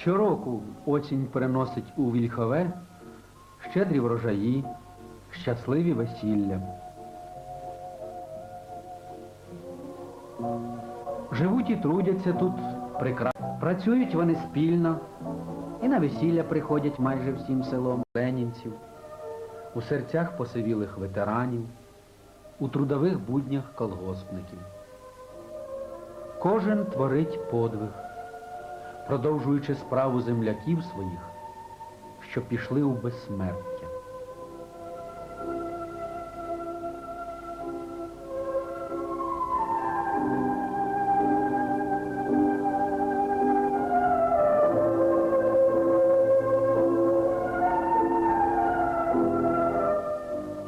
Щороку осінь приносить у Вільхове щедрі врожаї, щасливі весілля. Живуть і трудяться тут прекрасно. Працюють вони спільно і на весілля приходять майже всім селом ленінців, у серцях посивілих ветеранів, у трудових буднях колгоспників. Кожен творить подвиг, продовжуючи справу земляків своїх, що пішли у безсмертя.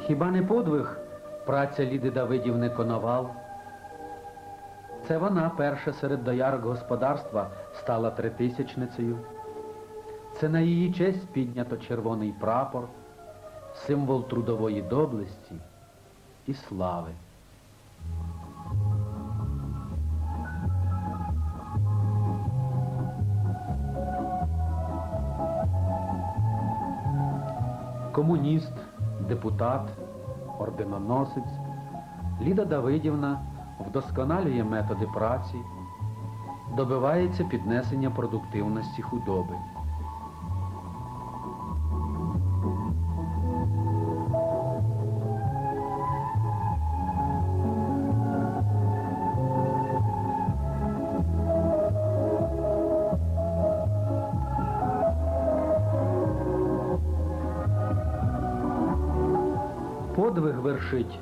Хіба не подвиг праця Ліди Давидівни Коновал? Це вона перша серед доярок господарства стала тритисячницею. Це на її честь піднято червоний прапор, символ трудової доблесті і слави. Комуніст, депутат, орденоносець, Ліда Давидівна вдосконалює методи праці, добивається піднесення продуктивності худоби. Подвиг вершить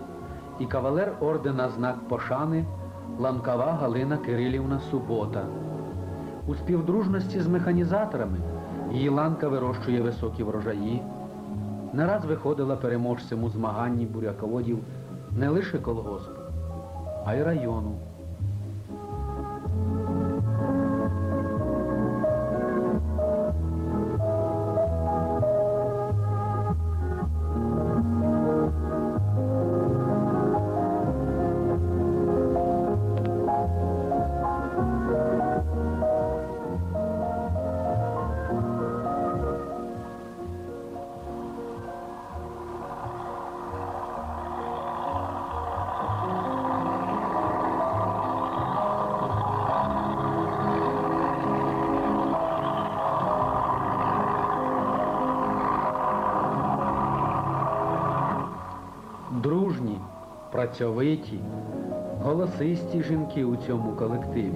і кавалер ордена знак пошани Ланкава Галина Кирилівна Субота. У співдружності з механізаторами її ланка вирощує високі врожаї. Не раз виходила переможцем у змаганні буряководів не лише колгоспу, а й району. Дружні, працьовиті, голосисті жінки у цьому колективі.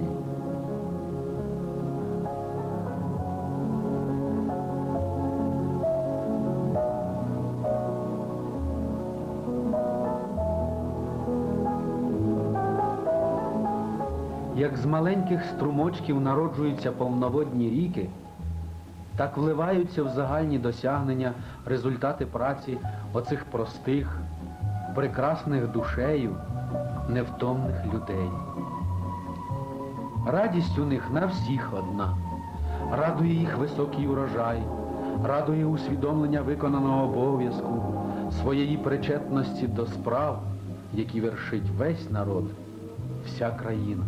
Як з маленьких струмочків народжуються повноводні ріки, так вливаються в загальні досягнення результати праці оцих простих, прекрасних душею, невтомних людей. Радість у них на всіх одна. Радує їх високий урожай, радує усвідомлення виконаного обов'язку, своєї причетності до справ, які вершить весь народ, вся країна.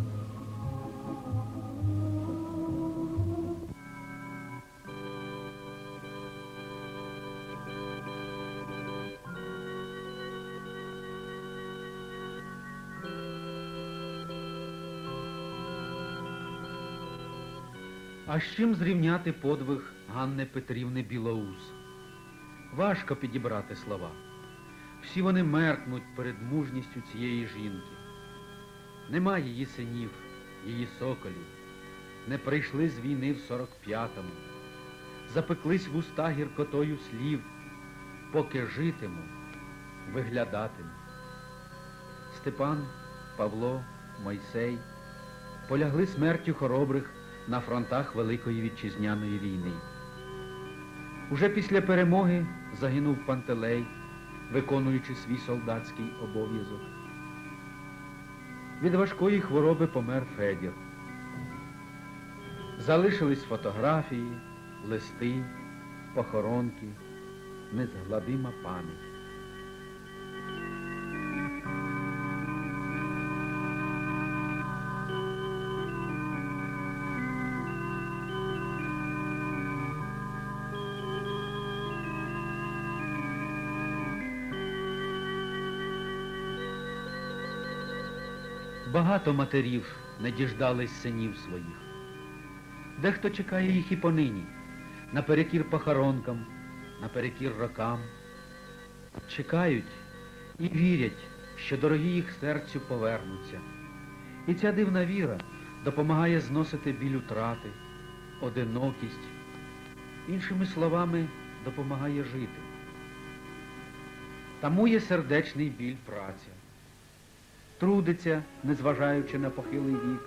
А з чим зрівняти подвиг Ганни Петрівни Білоус? Важко підібрати слова. Всі вони меркнуть перед мужністю цієї жінки. Нема її синів, її соколів. Не прийшли з війни в 45-му. Запеклись в уста гіркотою слів. Поки житиму, виглядатиму. Степан, Павло, Мойсей полягли смертю хоробрих на фронтах Великої Вітчизняної війни. Уже після перемоги загинув Пантелей, виконуючи свій солдатський обов'язок. Від важкої хвороби помер Федір. Залишились фотографії, листи, похоронки, незгладима пам'ять. Багато матерів не діждались синів своїх. Дехто чекає їх і понині, наперекір похоронкам, наперекір рокам. Чекають і вірять, що дорогі їх серцю повернуться. І ця дивна віра допомагає зносити біль утрати, одинокість, іншими словами, допомагає жити. Тамує сердечний біль праця. Трудиться, незважаючи на похилий вік.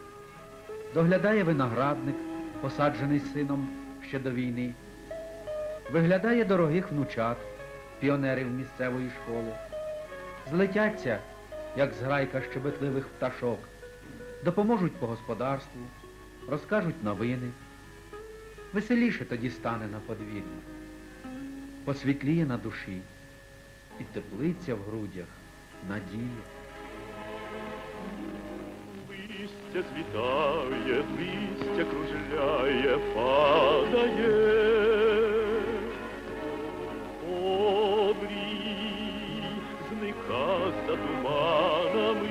Доглядає виноградник, посаджений сином ще до війни. Виглядає дорогих внучат, піонерів місцевої школи. Злетяться, як зграйка щебетливих пташок, допоможуть по господарству, розкажуть новини. Веселіше тоді стане на подвір'ї. Посвітліє на душі і теплиця в грудях надія. Листя звітає, листя кружляє, падає. Обрій зника за туманами,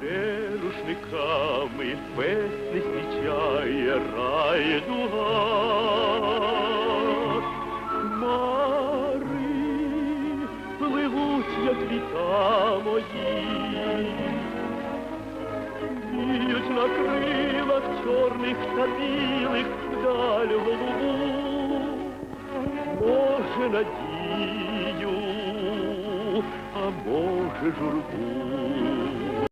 де рушниками весни зустрічає райдуга. Мари чорних та білих вдаль голубу, може надію, а може журбу.